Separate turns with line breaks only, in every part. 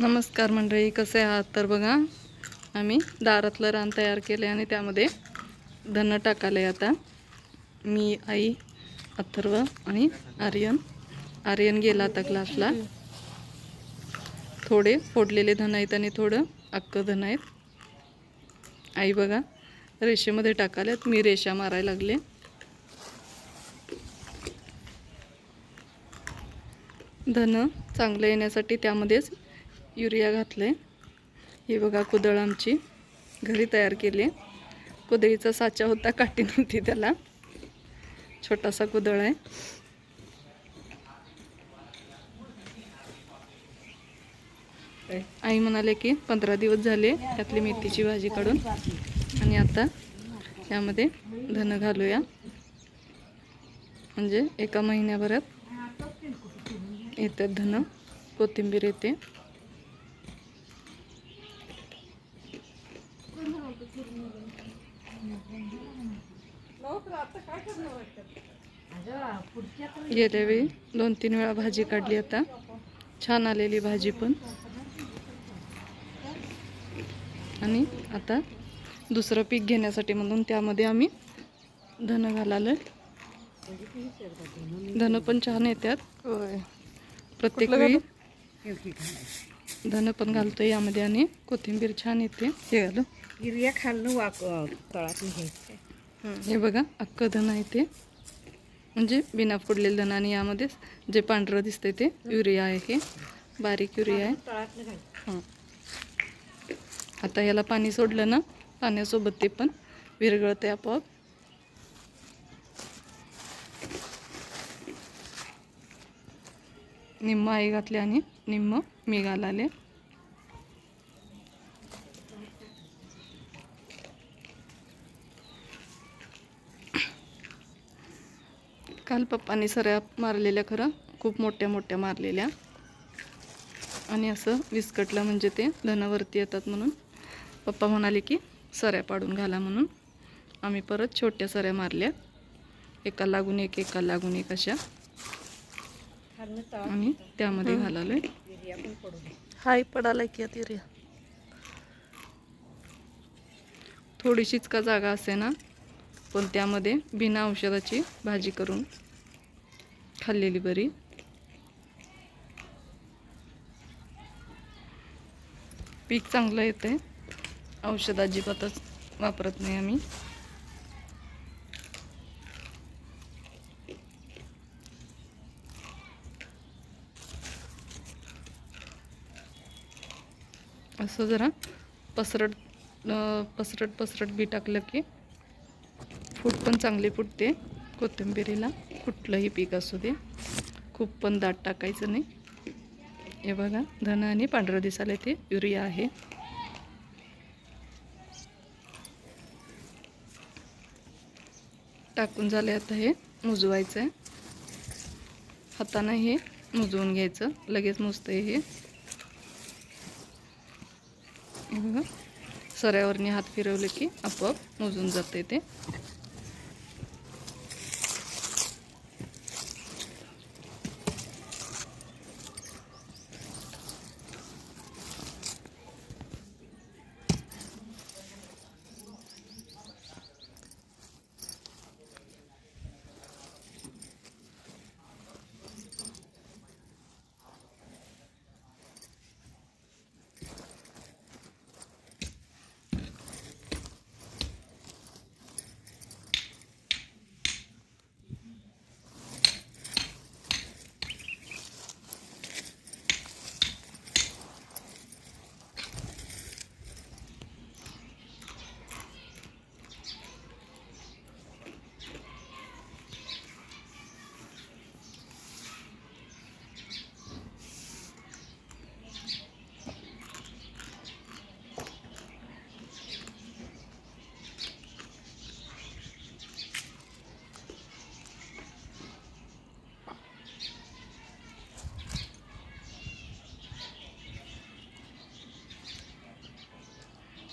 नमस्कार मंडळी कसे आहात? तर बघा आम्ही दारातलं रान तयार केले आणि त्यामध्ये धन टाकाले आता. मी आई अथर्व आणि आर्यन. आर्यन गेला आता क्लासला. थोडे फोडलेले धन आहेत आणि थोडं अक्क धन आहेत. आई बघा रेषेमध्ये टाकाल्यात. मी रेषा मारायला लागले. धन चांगलं येण्यासाठी त्यामध्येच युरिया घातलं. आहे ही बघा कुदळ आमची घरी तयार केली. आहे कुदळीचा साचा होता काठी नव्हती त्याला. छोटासा कुदळ आहे. आई म्हणाले की पंधरा दिवस झाले त्यातली मेथीची भाजी काढून. आणि आता यामध्ये धन घालूया. म्हणजे एका महिन्याभरात येतात धन. कोथिंबीर येते. गेल्या वेळी दोन तीन वेळा भाजी काढली आता. छान आलेली भाजी पण. आणि आता दुसरं पीक घेण्यासाठी म्हणून त्यामध्ये आम्ही धन घालालोय धन पण छान येतात. प्रत्येक वेळी धन? पण घालतोय यामध्ये आणि कोथिंबीर छान येते. हे घालू.
हिरव्या खालनं वाक तळात घ्यायचं.
हे बघा अख्खं धन आहे ते. म्हणजे बिना फोडलेलं धन आणि यामध्ये जे पांढरं दिसतंय ते युरिया आहे हे. बारीक युरिया आहे. हां. आता याला पाणी सोडलं ना पाण्यासोबत ते पण विरघळते आपोआप. निम्म आई घातले आणि निम्म मी घालाले. काल पप्पांनी सऱ्या मारलेल्या खरं खूप मोठ्या मोठ्या मारलेल्या. आणि असं विस्कटलं म्हणजे ते धनावरती येतात म्हणून. पप्पा म्हणाले की सऱ्या पाडून घाला म्हणून. आम्ही परत छोट्या सऱ्या मारल्या. एका लागून एक एका लागून एक अशा. आणि त्यामध्ये
दे
हाय पडाला की आता थोडीशीच का जागा असे ना पण त्यामध्ये बिना औषधाची भाजी करून खाल्लेली बरी. पीक चांगलं येते औषध अजिबातच वापरत नाही आम्ही. असं जरा पसरट पसरट पसरट बी टाकलं की फूट पण चांगली फुटते. कोथिंबिरीला कुठलंही पीक असू दे. खूप पण दाट टाकायचं नाही. हे बघा धन आणि पांढरं दिसायला ते युरिया आहे. टाकून झाले आता हे मुजवायचं आहे हातानं हे मुजवून घ्यायचं. लगेच मुजतंय हे. हे बघा सऱ्यावरनी हात फिरवले की आपोआप मोजून जाते ते.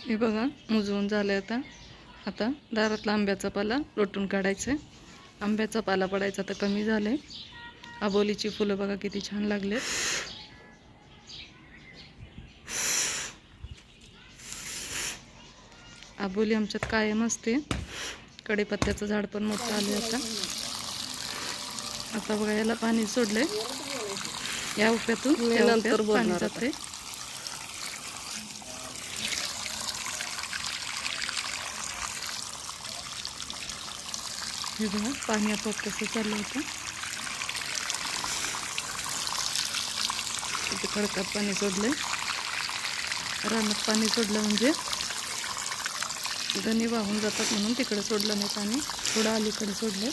हे बघा मुजवून झालं आता. आता दारातला आंब्याचा पाला लोटून काढायचं आहे आंब्याचा पाला पडायचा तर कमी झालं आहे अबोलीची फुलं बघा किती छान लागले आबोली आमच्यात कायम असते. कडेपत्त्याचं झाड पण मोठं आलं आता. आता बघा याला पाणी सोडलंय. या उप्यातून
नंतर
पाणी जाते हे बघा पाणी आपोआप कसं चाललं होतं. तिथे खडकात पाणी सोडलंय. रानात पाणी सोडलं म्हणजे गणी वाहून जातात म्हणून तिकडे सोडलं नाही पाणी. थोडं अलीकडे सोडलं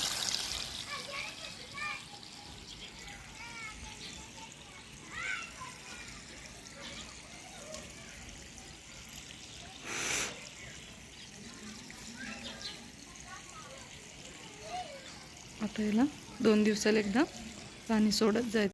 आता याला दोन दिवसाला एकदा पाणी सोडत जायचं.